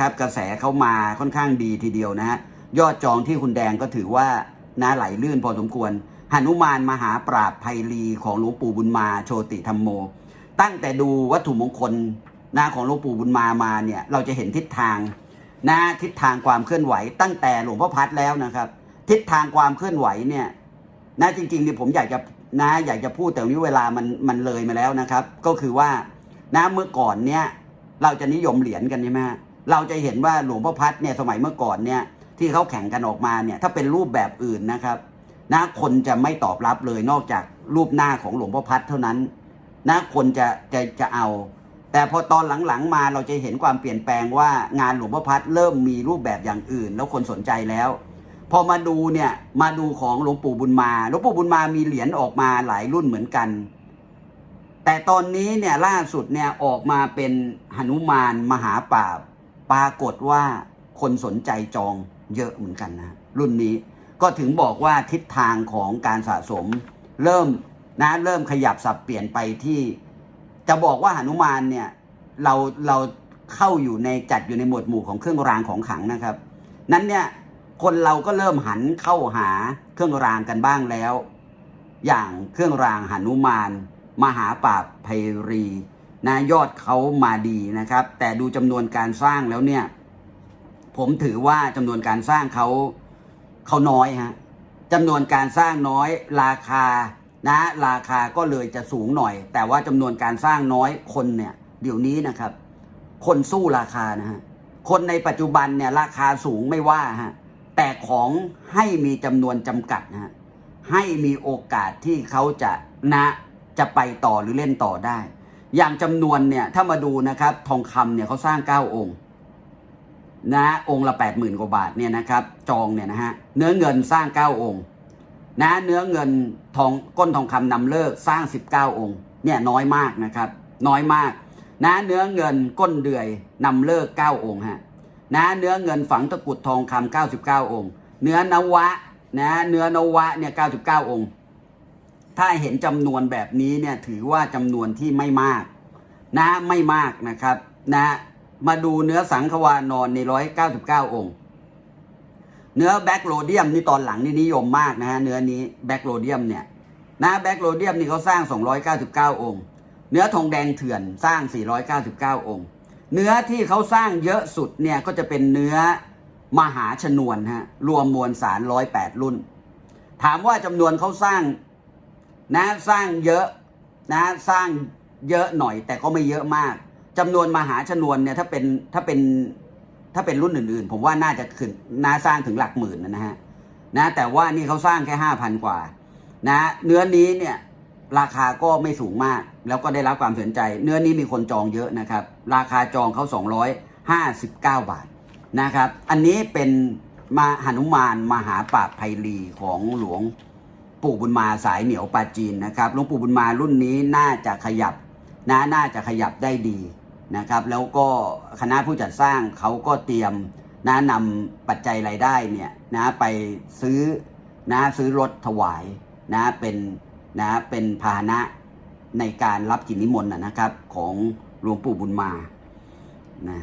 นะครับกระแสเขามาค่อนข้างดีทีเดียวนะฮะยอดจองที่คุณแดงก็ถือว่านะไหลลื่นพอสมควรหนุมานมหาปราบไพลีของหลวงปู่บุญมาโชติธรรมโม ตั้งแต่ดูวัตถุมงคลนะของหลวงปู่บุญมามาเนี่ยเราจะเห็นทิศทางนะทิศทางความเคลื่อนไหว ตั้งแต่หลวงพ่อพัดแล้วนะครับ ทิศทางความเคลื่อนไหวเนี่ยนะจริงๆเนี่ยผมอยากจะนะอยากจะพูดแต่วันนี้เวลามันมันเลยมาแล้วนะครับ ก็คือว่านะเมื่อก่อนเนี่ยเราจะนิยมเหรียญกันใช่ไหมฮะ เราจะเห็นว่าหลวงพ่อพัดเนี่ยสมัยเมื่อก่อนเนี่ยที่เขาแข่งกันออกมาเนี่ยถ้าเป็นรูปแบบอื่นนะครับนะคนจะไม่ตอบรับเลยนอกจากรูปหน้าของหลวงพ่อพัดเท่านั้นนะคนจะจะจะเอา แต่พอตอนหลังๆมาเราจะเห็นความเปลี่ยนแปลงว่างานหลวงพ่อพัดเริ่มมีรูปแบบอย่างอื่น แล้วคนสนใจแล้ว พอมาดูเนี่ยมาดูของหลวงปู่บุญมาหลวงปู่บุญมามีเหรียญออกมาหลายรุ่นเหมือนกัน แต่ตอนนี้เนี่ยล่าสุดเนี่ยออกมาเป็นหนุมานมหาปราบ ปรากฏว่าคนสนใจจองเยอะเหมือนกันนะรุ่นนี้ก็ถึงบอกว่าทิศทางของการสะสม เริ่มนะเริ่มขยับสับเปลี่ยนไปที่ จะบอกว่าหนุมานเนี่ยเราเราเข้าอยู่ในจัดอยู่ในหมวดหมู่ของเครื่องรางของขลังนะครับ นั้นเนี่ยคนเราก็เริ่มหันเข้าหาเครื่องรางกันบ้างแล้ว อย่างเครื่องรางหนุมาน มหาปราบไพรี นะยอดเขามาดีนะครับ แต่ดูจำนวนการสร้างแล้วเนี่ย ผมถือว่าจำนวนการสร้างเขาเขาน้อยฮะจำนวนการสร้างน้อย ราคานะ ราคาก็เลยจะสูงหน่อย แต่ว่าจำนวนการสร้างน้อยคนเนี่ย เดี๋ยวนี้นะครับ คนสู้ราคานะฮะคนในปัจจุบันเนี่ยราคาสูงไม่ว่าฮะแต่ของให้มีจำนวนจำกัดนะฮะให้มีโอกาสที่เขาจะนะจะไปต่อหรือเล่นต่อได้ อย่างจำนวนเนี่ยถ้ามาดูนะครับทองคำเนี่ยเขาสร้างเก้าองค์นะองค์ละแปดหมื่นกว่าบาทเนี่ยนะครับจองเนี่ยนะฮะเนื้อเงินสร้างเก้าองค์นะเนื้อเงินทองก้นทองคำนำเลิกสร้างสิบเก้าองค์เนี่ยน้อยมากนะครับ น้อยมาก นะเนื้อเงินก้นเดือยนำเลิกเก้าองค์ฮะนะเนื้อเงินฝังตะกุดทองคำเก้าสิบเก้าองค์ เนื้อนวะนะเนื้อนวะเนี่ยเก้าสิบเก้าองค์ ถ้าเห็นจำนวนแบบนี้เนี่ยถือว่าจำนวนที่ไม่มากนะไม่มากนะครับนะมาดูเนื้อสังควานอนในร้อยเก้าสิบเก้าองค์ เนื้อแบ็กโรเดียมนี่ตอนหลังนี่นิยมมากนะฮะเนื้อนี้แบ็กโรเดียมเนี่ยนะแบ็กโรเดียมนี่เขาสร้าง 299 องค์ เนื้อทองแดงเถื่อนสร้าง 499 องค์ เนื้อที่เขาสร้างเยอะสุดเนี่ยก็จะเป็นเนื้อมหาชนวนฮะรวมมวลสาร 108 รุ่น ถามว่าจำนวนเขาสร้าง นะสร้างเยอะนะสร้างเยอะหน่อยแต่ก็ไม่เยอะมากจำนวนมหาชนวนเนี่ยถ้าเป็นถ้าเป็นถ้าเป็นรุ่นอื่นๆ ผมว่าน่าจะขึ้นน่าสร้างถึงหลักหมื่นนะฮะนะแต่ว่านี่เขาสร้างแค่ห้าพันกว่านะเนื้อนี้เนี่ยราคาก็ไม่สูงมาก แล้วก็ได้รับความสนใจ เนื้อนี้มีคนจองเยอะนะครับ ราคาจองเขา 259 บาทนะครับ อันนี้เป็นมาหนุมานมหาปราบไพลีของหลวง ปู่บุญมาสายเหนียวปาจีนนะครับหลวงปู่บุญมารุ่นนี้น่าจะขยับนะน่าจะขยับได้ดีนะครับ แล้วก็คณะผู้จัดสร้างเขาก็เตรียมนะนำปัจจัยรายได้เนี่ยนะไปซื้อนะซื้อรถถวายนะเป็นนะเป็นพาหนะในการรับกินนิมนต์นะนะครับของหลวงปู่บุญมานะ